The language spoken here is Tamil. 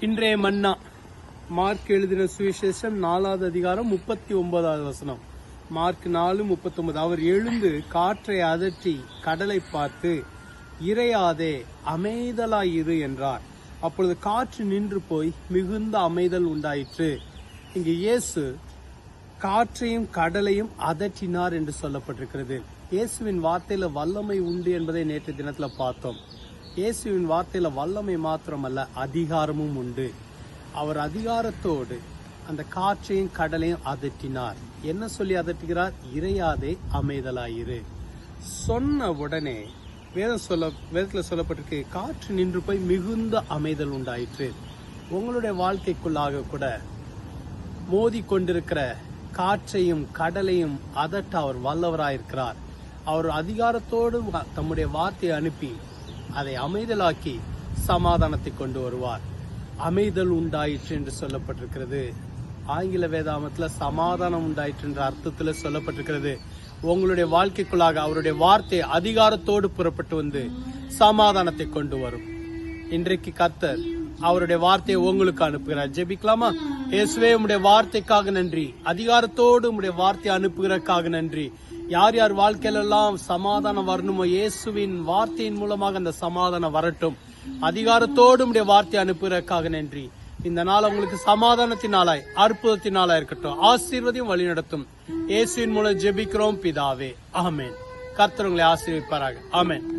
இன்றைய மன்னா மார்க் எழுதின சுவிசேஷம் நாலாவது அதிகாரம் முப்பத்தி ஒன்பதாவது வசனம். மார்க் நாலு முப்பத்தி ஒன்பது அவர் எழுந்து காற்றை அதற்றி கடலை பார்த்து இறையாதே அமைதலாயிரு என்றார். அப்பொழுது காற்று நின்று போய் மிகுந்த அமைதல் உண்டாயிற்று. இங்கு இயேசு காற்றையும் கடலையும் அதற்றினார் என்று சொல்லப்பட்டிருக்கிறது. இயேசுவின் வார்த்தையில வல்லமை உண்டு என்பதை நேற்று தினத்துல பார்த்தோம். இயேசுவின் வார்த்தையில வல்லமை மாத்திரமல்ல அதிகாரமும் உண்டு. அவர் அதிகாரத்தோடு அந்த காற்றையும் கடலையும் அதட்டினார். என்ன சொல்லி அதட்டுகிறார்? இறையாதே அமைதலாயிரு. சொன்ன உடனே வேதம் சொல்ல வேதத்தில் சொல்லப்பட்டிருக்கு காற்று நின்று போய் மிகுந்த அமைதல் உண்டாயிற்று. உங்களுடைய வாழ்க்கைக்குள்ளாக கூட மோதி கொண்டிருக்கிற காற்றையும் கடலையும் அதட்ட அவர் வல்லவராயிருக்கிறார். அவர் அதிகாரத்தோடு தம்முடைய வார்த்தையை அனுப்பி அதை அமைதலாக்கி சமாதானத்தை கொண்டு வருவார். அமைதல் உண்டாயிற்று என்று சொல்லப்பட்டிருக்கிறது. ஆங்கில வேதாமத்தில் சமாதானம் உண்டாயிற்று என்ற அர்த்தத்தில் சொல்லப்பட்டிருக்கிறது. உங்களுடைய வாழ்க்கைக்குள்ளாக அவருடைய வார்த்தை அதிகாரத்தோடு புறப்பட்டு வந்து சமாதானத்தை கொண்டு வரும். இன்றைக்கு கத்தர் அவருடைய வார்த்தையை உங்களுக்கு அனுப்புகிறார். ஜெபிக்கலாமா? இயேசுவே உம்முடைய வார்த்தைக்காக நன்றி. அதிகாரத்தோடு உம்முடைய வார்த்தையை அனுப்புகிறக்காக நன்றி. யார் யார் வாழ்க்கையிலெல்லாம் சமாதானம் வரணுமோ இயேசுவின் வார்த்தையின் மூலமாக அந்த சமாதானம் வரட்டும். அதிகாரத்தோடு உடைய வார்த்தையை அனுப்புகிறக்காக நன்றி. இந்த நாள் உங்களுக்கு சமாதானத்தினாலாய் அற்புதத்தினாலாய் இருக்கட்டும். ஆசீர்வதியும் வழிநடத்தும். இயேசுவின் மூலம் ஜெபிக்கிறோம் பிதாவே. ஆமேன். கர்த்தர் உங்களை ஆசீர்வதிப்பாராக ஆமேன்.